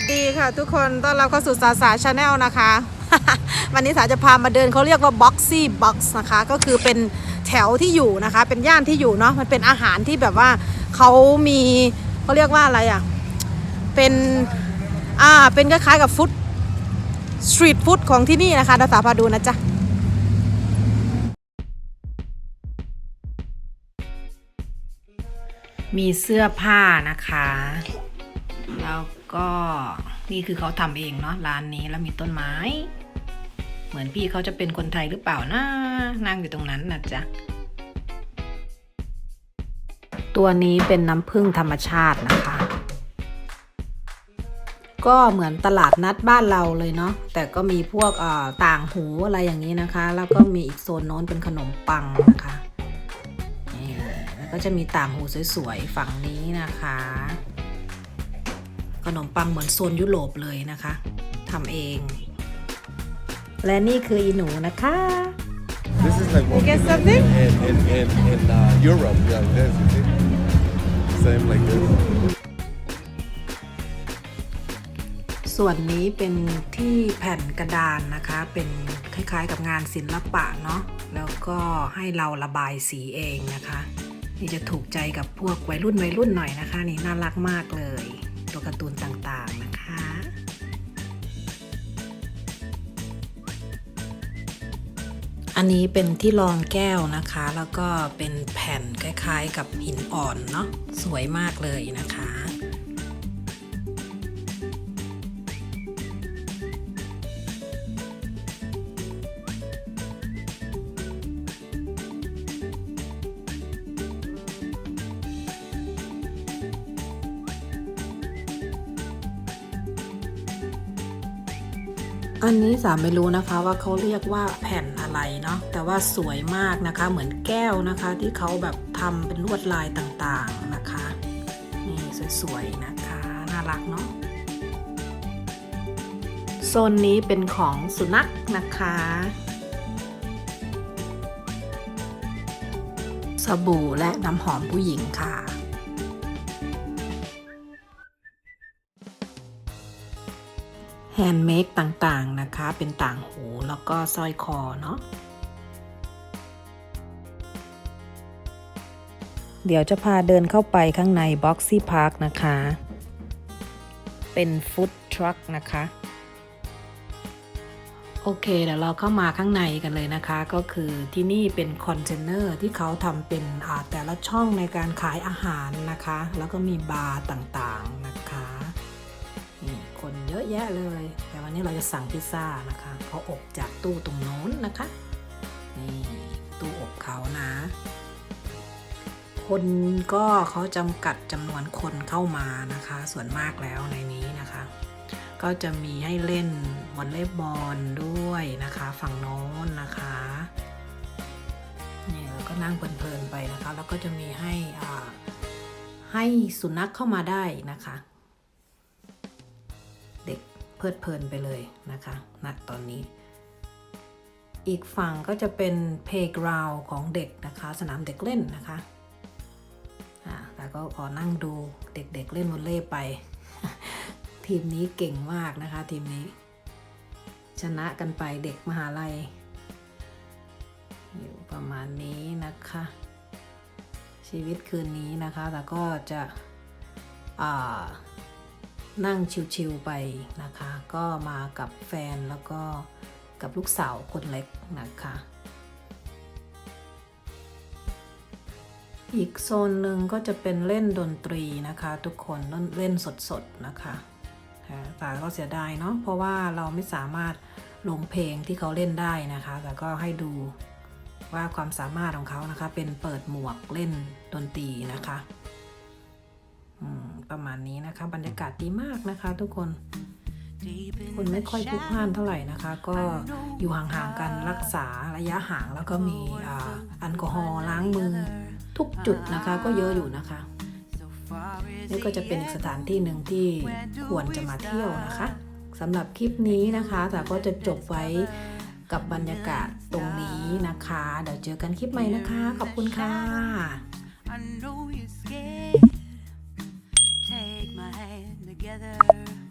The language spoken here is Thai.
วัสดีค่ะทุกคนต้อนรับเข้าสู่สาสาชาแนลนะคะ วันนี้สาจะพามาเดินเขาเรียกว่า Boxy Box นะคะ ก็คือเป็นแถวที่อยู่นะคะ เป็นย่านที่อยู่เนาะมันเป็นอาหารที่แบบว่าเขามีเขาเรียกว่าอะไรอะเป็นอ่าเป็นคล้ายๆกับฟุตสตรีทฟู้ดของที่นี่นะคะดยวสาพาดูนะจ๊ะมีเสื้อผ้านะคะ แล้ว ก็นี่คือเขาทำเองเนาะร้านนี้แล้วมีต้นไม้ เหมือนพี่เขาจะเป็นคนไทยหรือเปล่านะนั่งอยู่ตรงนั้นนะจ๊ะตัวนี้เป็นน้ำผึ้งธรรมชาตินะคะ ก็เหมือนตลาดนัดบ้านเราเลยเนาะแต่ก็มีพวกต่างหูอะไรอย่างนี้นะคะ แล้วก็มีอีกโซนโน้นเป็นขนมปังนะคะแล้วก็จะมีต่างหูสวยๆฝั่งนี้นะคะ ขนมปังเหมือนโซนยุโรปเลยนะคะทำเอง และนี่คืออีหนูนะคะ This is like what get we do something? in in in, in uh, Europe. Yeah, this you see, same like this. ส่วนนี้เป็นที่แผ่นกระดานนะคะ เป็นคล้ายๆกับงานศิลปะเนาะแล้วก็ให้เราระบายสีเองนะคะ นี่จะถูกใจกับพวกวัยรุ่นวัยรุ่นหน่อยนะคะ นี่น่ารักมากเลยตัว การ์ตูนต่างๆนะคะอันนี้เป็นที่รองแก้วนะคะ แล้วก็เป็นแผ่นคล้ายๆ กับหินอ่อนเนาะสวยมากเลยนะคะ อันนี้สามไม่รู้นะคะว่าเขาเรียกว่าแผ่นอะไรเนาะแต่ว่าสวยมากนะคะ เหมือนแก้วนะคะที่เขาแบบทำเป็นลวดลายต่างๆนะคะ นี่สวยๆนะคะ น่ารักเนาะโซนนี้เป็นของสุนัขนะคะสบู่และน้ำหอมผู้หญิงค่ะ แฮนด์เมดต่างๆนะคะ เป็นต่างหูแล้วก็สร้อยคอเนาะ เดี๋ยวจะพาเดินเข้าไปข้างใน Boxy Park นะคะ เป็นฟู้ดทรัคนะคะ โอเคเดี๋ยวเราเข้ามาข้างในกันเลยนะคะ ก็คือที่นี่เป็นคอนเทนเนอร์ที่เขาทำเป็นอาแต่ละช่องในการขายอาหารนะคะ แล้วก็มีบาร์ต่างๆนะ เยอะแยะเลย แต่วันนี้เราจะสั่งพิซซ่านะคะเขาอบจากตู้ตรงโน้นนะคะ นี่ตู้อบเขานะ คนก็เขาจำกัดจำนวนคนเข้ามานะคะ ส่วนมากแล้วในนี้นะคะ ก็จะมีให้เล่นวอลเลย์บอลด้วยนะคะ ฝั่งโน้นนะคะนี่เราก็นั่งเพลินๆไปนะคะ แล้วก็จะมีให้อ่าให้สุนัขเข้ามาได้นะคะ เพลิดเพลินไปเลยนะคะณตอนนี้ อีกฝั่งก็จะเป็น playground ของเด็กนะคะ สนามเด็กเล่นนะคะแต่ก็ขอนั่งดูเด็กๆเล่นวอลเลย์ไป ทีมนี้เก่งมากนะคะทีมนี้ ชนะกันไปเด็กมหาลัย อยู่ประมาณนี้นะคะ ชีวิตคืนนี้นะคะ แต่ก็จะอ่า นั่งชิวๆไปนะคะ ก็มากับแฟนแล้วก็กับลูกสาวคนเล็กนะคะ อีกโซนหนึ่งก็จะเป็นเล่นดนตรีนะคะ ทุกคนเล่นสดๆนะคะแต่ก็เสียดายเนาะเพราะว่าเราไม่สามารถลงเพลงที่เขาเล่นได้นะคะ แต่ก็ให้ดูว่าความสามารถของเขานะคะ เป็นเปิดหมวกเล่นดนตรีนะคะ ประมาณนี้นะคะ บรรยากาศดีมากนะคะทุกคน คนไม่ค่อยพลุกพล่านเท่าไหร่นะคะ ก็อยู่ห่างๆกันรักษาระยะห่างแล้วก็มีอ่าแอลกอฮอล์ล้างมือ ทุกจุดนะคะก็เยอะอยู่นะคะนี่ก็จะเป็นอีกสถานที่หนึ่งที่ควรจะมาเที่ยวนะคะสำหรับคลิปนี้นะคะแต่ก็จะจบไว้กับบรรยากาศตรงนี้นะคะ เดี๋ยวเจอกันคลิปใหม่นะคะ ขอบคุณค่ะ together.